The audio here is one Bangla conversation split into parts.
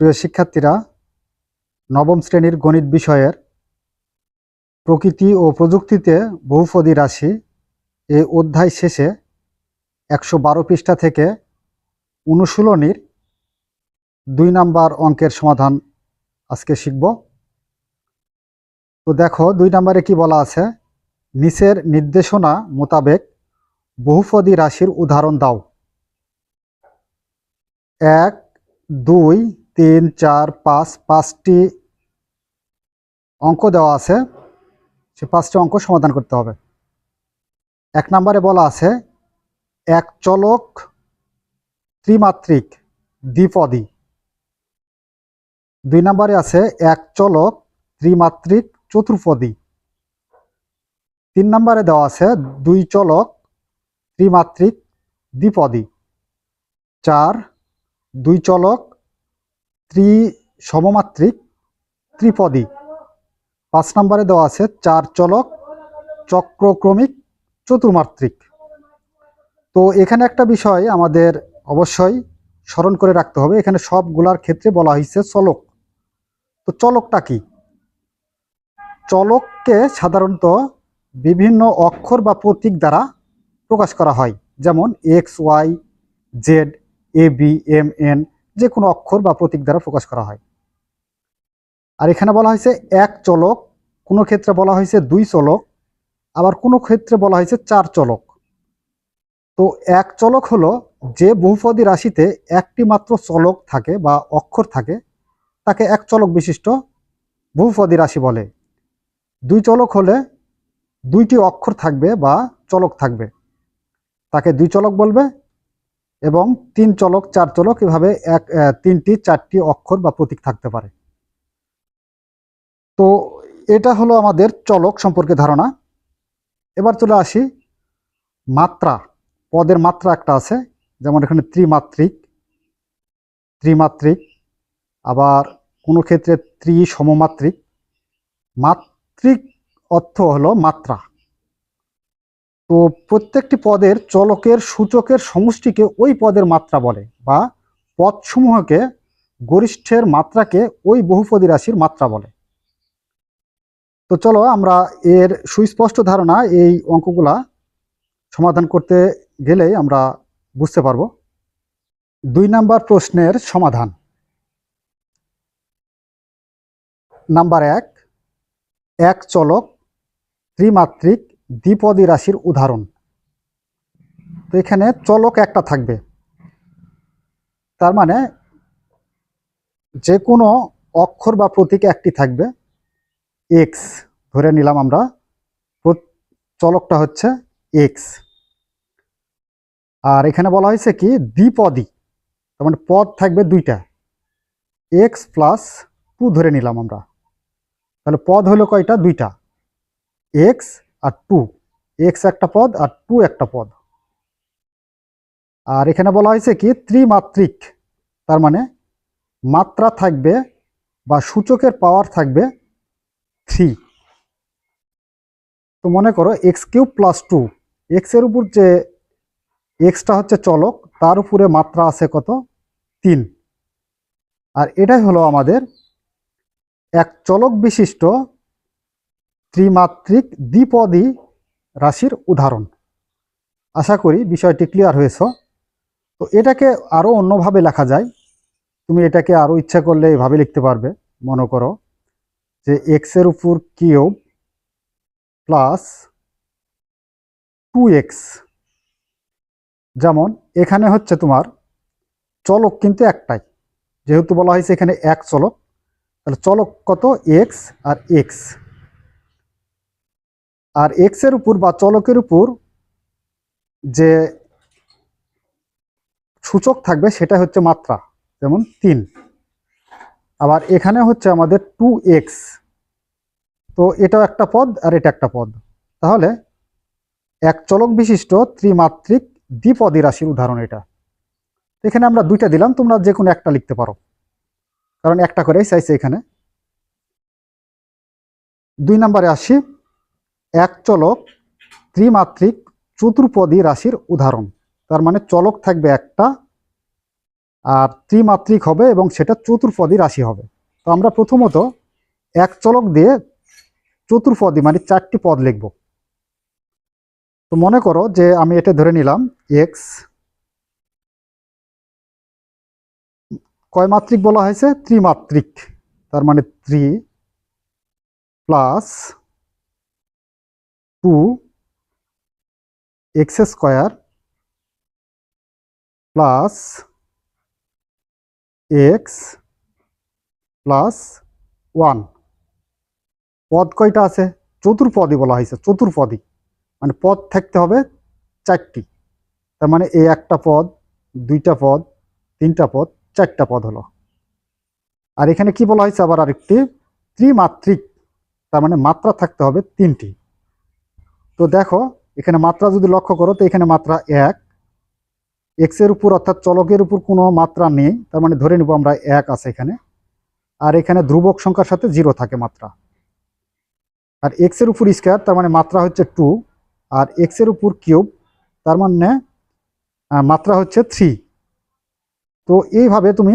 প্রিয় শিক্ষার্থীরা, নবম শ্রেণির গণিত বিষয়ের প্রকৃতি ও প্রযুক্তিতে বহুপদী রাশি এই অধ্যায় শেষে একশো বারো পৃষ্ঠা থেকে অনুশীলনীর দুই নাম্বার অঙ্কের সমাধান আজকে শিখব। তো দেখো, দুই নাম্বারে কি বলা আছে? নিচের নির্দেশনা মোতাবেক বহুপদী রাশির উদাহরণ দাও। এক, দুই তিন, চার, পাঁচ, পাঁচটি অঙ্ক দেওয়া আছে। সে পাঁচটি অঙ্ক সমাধান করতে হবে। এক নম্বরে বলা আছে, এক চলক ত্রিমাত্রিক দ্বিপদী। দুই নম্বরে আছে, এক চলক ত্রিমাত্রিক চতুর্পদী। তিন নম্বরে দেওয়া আছে, দুই চলক ত্রিমাত্রিক দ্বিপদী। চার, দুই চলক ত্রি সমমাত্রিক ত্রিপদী। পাঁচ নম্বরে দেওয়া আছে, চার চলক চক্রক্রমিক চতুর্মাত্রিক। তো এখানে একটা বিষয় আমাদের অবশ্যই স্মরণ করে রাখতে হবে, এখানে সবগুলার ক্ষেত্রে বলা হয়েছে চলক। তো চলকটা কি? চলককে সাধারণত বিভিন্ন অক্ষর বা প্রতীক দ্বারা প্রকাশ করা হয়, যেমন X, Y, Z, A, B, M, N যে কোনো অক্ষর বা প্রতীক দ্বারা প্রকাশ করা হয়। আর এখানে বলা হয়েছে এক চলক, কোনো ক্ষেত্রে বলা হয়েছে দুই চলক, আবার কোনো ক্ষেত্রে বলা হয়েছে চার চলক। তো এক চলক হলো যে বহুপদী রাশিতে একটি মাত্র চলক থাকে বা অক্ষর থাকে, তাকে এক চলক বিশিষ্ট বহুপদী রাশি বলে। দুই চলক হলে দুইটি অক্ষর থাকবে বা চলক থাকবে। তাকে দুই চলক বলবে এবং তিন চলক, চার চলক এভাবে এক তিনটি, চারটি অক্ষর বা প্রতীক থাকতে পারে। তো এটা হলো আমাদের চলক সম্পর্কে ধারণা। এবার চলে আসি মাত্রা। পদের মাত্রা একটা আছে, যেমন এখানে ত্রিমাত্রিক ত্রিমাত্রিক, আবার কোনো ক্ষেত্রে ত্রি সমমাত্রিক মাত্রিক অর্থ হলো মাত্রা। তো প্রত্যেকটি পদের চলকের সূচকের সমষ্টিকে ওই পদের মাত্রা বলে বা পদসমূহকে গরিষ্ঠের মাত্রাকে ওই বহুপদী রাশির মাত্রা বলে। তো চলো আমরা এর সুস্পষ্ট ধারণা এই অঙ্কগুলা সমাধান করতে গেলেই আমরা বুঝতে পারব। দুই নাম্বার প্রশ্নের সমাধান। নাম্বার এক এক চলক ত্রিমাত্রিক দ্বিপদী রাশির উদাহরণ। তো এখানে চলক একটা থাকবে। তার মানে যে কোনো অক্ষর বা প্রতীক একটি থাকবে। এক্স ধরে নিলাম আমরা চলকটা হচ্ছে এক্স আর এখানে বলা হয়েছে কি? দ্বিপদী। তার মানে পদ থাকবে দুইটা। এক্স প্লাস টু ধরে নিলাম আমরা। তাহলে পদ হলো কয়টা? দুইটা। এক্স আর টু এক্স একটা পদ আর টু একটা পদ। আর এখানে বলা হয়েছে কি, ত্রিমাত্রিক, তার মানে মাত্রা থাকবে বা সূচকের পাওয়ার থাকবে থ্রি তো মনে করো এক্স কিউব প্লাস টু এক্সের উপর যে এক্সটা হচ্ছে চলক, তার উপরে মাত্রা আছে কত? তিন। আর এটাই হলো আমাদের এক চলক বিশিষ্ট ত্রিমাত্রিক দ্বিপদী রাশির উদাহরণ। আশা করি বিষয়টি ক্লিয়ার হয়েছ। তো এটাকে আরও অন্যভাবে লেখা যায়। তুমি এটাকে আরও ইচ্ছা করলে এভাবে লিখতে পারবে। মনে করো যে এক্সের উপর কিউব প্লাস টু এক্স যেমন এখানে হচ্ছে তোমার চলক কিন্তু একটাই। যেহেতু বলা হয়েছে এখানে এক চলক, তাহলে চলক কত? এক্স আর এক্স আর এক্সের উপর বা চলকের উপর যে সূচক থাকবে সেটা হচ্ছে মাত্রা, যেমন তিন। আবার এখানে হচ্ছে আমাদের টু এক্স তো এটাও একটা পদ আর এটা একটা পদ। তাহলে এক চলক বিশিষ্ট ত্রিমাত্রিক দ্বিপদী রাশির উদাহরণ এটা। এখানে আমরা দুইটা দিলাম, তোমরা যে কোনো একটা লিখতে পারো। কারণ একটা করেই চাইছে এখানে। দুই নম্বরে আসি। এক চলক ত্রিমাত্রিক চতুর্পদী রাশির উদাহরণ। তার মানে চলক থাকবে একটা, আর ত্রিমাত্রিক হবে এবং সেটা চতুর্পদী রাশি হবে। তো আমরা প্রথমত এক চলক দিয়ে চতুর্পদী মানে চারটি পদ লিখব। তো মনে করো যে আমি এটা ধরে নিলাম এক্স কয় মাত্রিক বলা হয়েছে? ত্রিমাত্রিক, তার মানে three plus two x square plus x plus one পদ কয়টা আছে? চতুর্পদী বলা হয়েছে চতুর্পদী মানে পদ থাকতে হবে চারটি। তার মানে এই একটা পদ, দুইটা পদ, তিনটা পদ, চারটা পদ হলো। আর এখানে কি বলা হয়েছে আবার আরেকটি? ত্রিমাত্রিক। তার মানে মাত্রা থাকতে হবে তিনটি। তো দেখো, এখানে মাত্রা যদি লক্ষ্য করো, তো এখানে মাত্রা এক। এক্সের উপর অর্থাৎ চলকের উপর কোনো মাত্রা নেই, তার মানে ধরে নিব আমরা এক আছে এখানে। আর এখানে ধ্রুবক সংখ্যার সাথে জিরো থাকে মাত্রা। আর এক্সের উপর স্কোয়ার তার মানে মাত্রা হচ্ছে টু আর এক্সের উপর কিউব তার মানে মাত্রা হচ্ছে থ্রি তো এইভাবে তুমি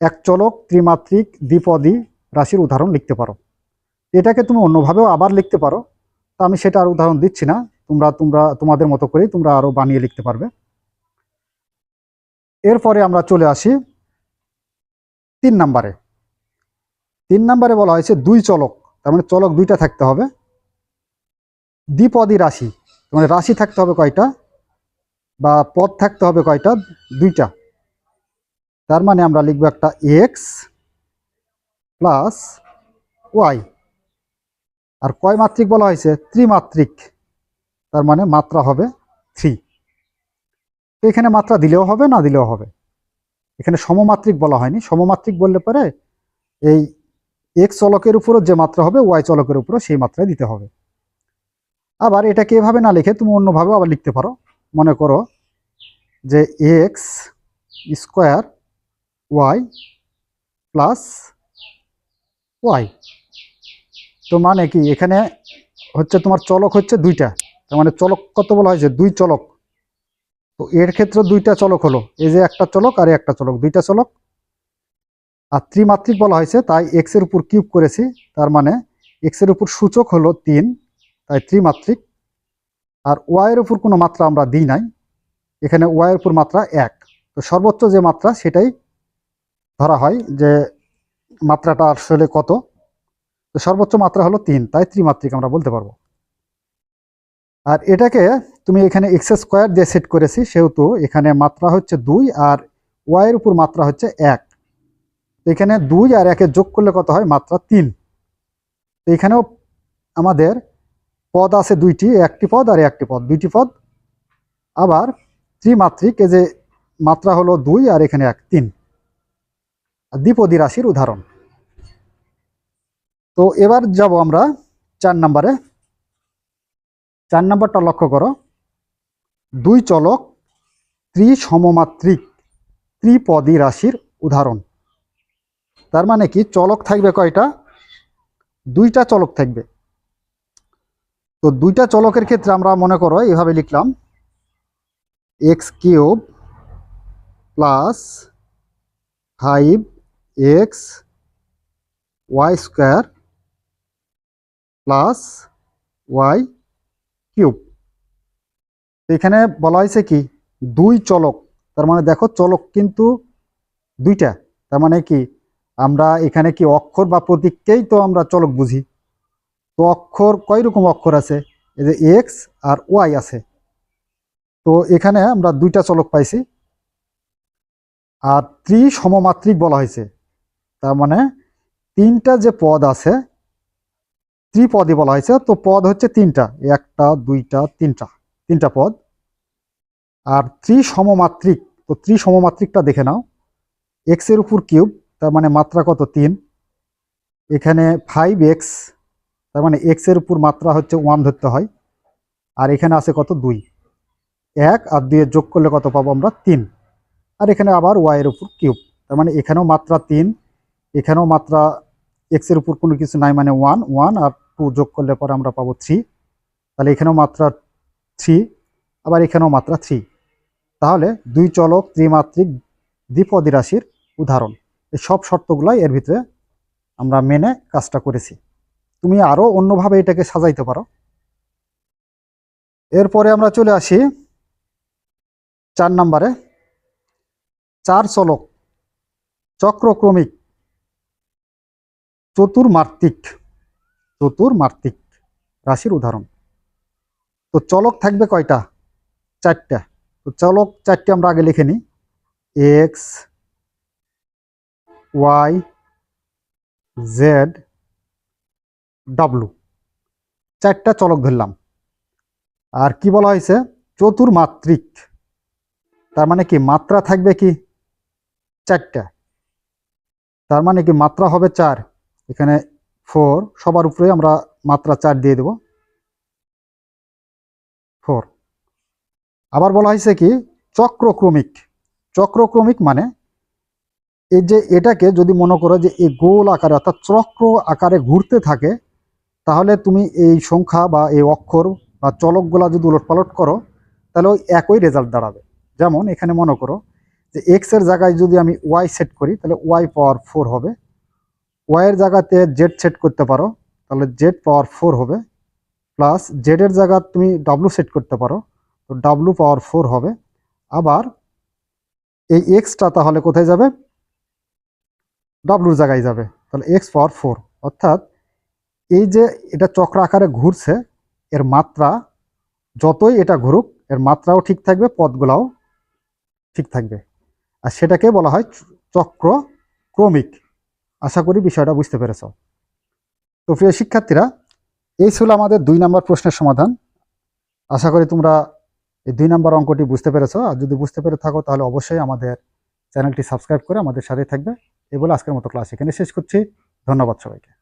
এক চলক ত্রিমাত্রিক দ্বিপদী রাশির উদাহরণ লিখতে পারো। এটাকে তুমি অন্যভাবেও আবার লিখতে পারো। তা আমি সেটা আর উদাহরণ দিচ্ছি না। তোমরা তোমরা, তোমাদের মতো করেই তোমরা আরও বানিয়ে লিখতে পারবে। এরপরে আমরা চলে আসি তিন নাম্বারে। তিন নাম্বারে বলা হয়েছে দুই চলক, তার মানে চলক দুইটা থাকতে হবে। দ্বিপদী রাশি মানে রাশি থাকতে হবে কয়টা? বা পদ থাকতে হবে কয়টা? দুইটা। তার মানে আমরা লিখব একটা এক্স প্লাস ওয়াই আর কয় মাত্রিক বলা হয়েছে? ত্রিমাত্রিক। তার মানে মাত্রা হবে থ্রি এখানে মাত্রা দিলেও হবে, না দিলেও হবে? এখানে সমমাত্রিক বলা হয়নি। সমমাত্রিক বললে পরে এই এক্স চলকের উপরও যে মাত্রা হবে ওয়াই চলকের উপরও সেই মাত্রায় দিতে হবে। আবার এটাকে এভাবে না লিখে তুমি অন্যভাবেও আবার লিখতে পারো। মনে করো যে x square y plus y তো মানে কি, এখানে হচ্ছে তোমার চলক হচ্ছে দুইটা। তার মানে চলক কত বলা হয়েছে দুই চলক। তো এর ক্ষেত্রে দুইটা চলক হলো, এই যে একটা চলক আর একটা চলক, দুইটা চলক। আর ত্রিমাত্রিক বলা হয়েছে, তাই এক্সের উপর কিউব করেছি, তার মানে এক্সের উপর সূচক হলো তিন, তাই ত্রিমাত্রিক। আর ওয়াই এর উপর কোনো মাত্রা আমরা দিই নাই, এখানে ওয়াই এর উপর মাত্রা এক। তো সর্বোচ্চ যে মাত্রা, সেটাই ধরা হয় যে মাত্রাটা আসলে কত। তো সর্বোচ্চ মাত্রা হলো তিন, তাই ত্রিমাত্রিক আমরা বলতে পারব। আর এটাকে তুমি এখানে এক্স স্কোয়ার দিয়ে সেট করেছি, সেহেতু এখানে মাত্রা হচ্ছে দুই আর ওয়াইয়ের উপর মাত্রা হচ্ছে এক। এখানে দুই আর একে যোগ করলে কত হয়? মাত্রা তিন। এখানেও আমাদের পদ আছে দুইটি, একটি পদ আর একটি পদ। দুইটি পদ। আবার ত্রিমাত্রিক, এই যে মাত্রা হলো দুই আর এখানে এক, তিন। দ্বিপদী রাশির উদাহরণ। তো এবার যাব আমরা চার নাম্বারে। চার নাম্বারটা লক্ষ্য করো। দুই চলক ত্রিসমমাত্রিক ত্রিপদী রাশির উদাহরণ। তার মানে কি? চলক থাকবে কয়টা? দুইটা চলক থাকবে। তো দুইটা চলকের ক্ষেত্রে আমরা মনে করো এইভাবে লিখলাম, x cube plus five x y square plus y cube. এখানে বলা হয়েছে কি, দুই চলক, তার মানে দেখো চলক কিন্তু দুইটা, তার মানে কি, আমরা এখানে কি অক্ষর বা প্রতীককেই তো আমরা চলক বুঝি। তো অক্ষর, কয় রকম অক্ষর আছে? এই যে এক্স আর ওয়াই আছে। তো এখানে আমরা দুইটা চলক পাইছি। আর ত্রি সমমাত্রিক বলা হয়েছে। তার মানে তিনটা যে পদ আছে ত্রিপদী বলা হয়েছে, তো পদ হচ্ছে তিনটা, একটা, দুইটা, তিনটা তিনটা পদ। আর ত্রিসমমাত্রিক তো ত্রিসমমাত্রিকটা দেখে নাও। এক্সের উপর কিউব, তার মানে মাত্রা কত? তিন। এখানে ফাইভ এক্স তার মানে এক্সের উপর মাত্রা হচ্ছে ওয়ান ধরতে হয়। আর এখানে আছে কত? দুই। এক আর দুইয়ের যোগ করলে কত পাবো আমরা? তিন। আর এখানে আবার ওয়াই এর উপর কিউব, তার মানে এখানেও মাত্রা তিন, এখানেও মাত্রা এক্সের উপর কোনো কিছু নাই মানে ওয়ান ওয়ান আর টু যোগ করলে পরে আমরা পাবো থ্রি তাহলে এখানেও মাত্রা থ্রি আবার এখানেও মাত্রা থ্রি তাহলে দুই চলক ত্রিমাত্রিক দ্বিপদী রাশির উদাহরণ। এই সব শর্তগুলাই এর ভিতরে আমরা মেনে কাজটা করেছি। তুমি আরও অন্যভাবে এটাকে সাজাইতে পারো। এরপরে আমরা চলে আসি চার নম্বরে। চার চলক চক্রক্রমিক চতুর্মাত্রিক চতুর্মাত্রিক রাশির উদাহরণ। তো চলক থাকবে কয়টা? চারটা। তো চলক চারটে আমরা আগে লিখে নিই। এক্স ওয়াই জেড ডাব্লু চারটা চলক ধরলাম। আর কি বলা হয়েছে? চতুর্মাত্রিক। তার মানে কি মাত্রা থাকবে কি? চারটা। তার মানে কি মাত্রা হবে চার। এখানে ফোর সবার উপরে আমরা মাত্রা চার দিয়ে দেব। ফোর আবার বলা হয়েছে কি, চক্রক্রমিক। চক্রক্রমিক মানে এই যে এটাকে যদি মনে করো যে এই গোল আকারে অর্থাৎ চক্র আকারে ঘুরতে থাকে, তাহলে তুমি এই সংখ্যা বা এই অক্ষর বা চলকগুলা যদি উলটপালট করো, তাহলে ওই একই রেজাল্ট দাঁড়াবে। যেমন এখানে মনে করো যে এক্সের জায়গায় যদি আমি ওয়াই সেট করি, তাহলে ওয়াই পাওয়ার ফোর হবে। ওয়াইয়ের জায়গাতে জেড সেট করতে পারো, তাহলে জেড পাওয়ার ফোর হবে প্লাস জেডের জায়গা তুমি ডাব্লু সেট করতে পারো, তো ডাব্লু পাওয়ার ফোর হবে। আবার এই এক্সটা তাহলে কোথায় যাবে? ডাব্লুর জায়গায় যাবে, তাহলে এক্স পাওয়ার ফোর অর্থাৎ এই যে এটা চক্র আকারে ঘুরছে, এর মাত্রা যতই এটা ঘুরুক, এর মাত্রাও ঠিক থাকবে, পদগুলাও ঠিক থাকবে। আর সেটাকে বলা হয় চক্র ক্রমিক। আশা করি বিষয়টা বুঝতে পেরেছ। তো প্রিয় শিক্ষার্থীরা, এই ছিল আমাদের দুই নম্বর প্রশ্নের সমাধান। আশা করি তোমরা এই দুই নম্বর অঙ্কটি বুঝতে পেরেছ। আর যদি বুঝতে পেরে থাকো, তাহলে অবশ্যই আমাদের চ্যানেলটি সাবস্ক্রাইব করে আমাদের সাথে থাকবে। এই বলে আজকের মতো ক্লাস এখানে শেষ করছি। ধন্যবাদ সবাইকে।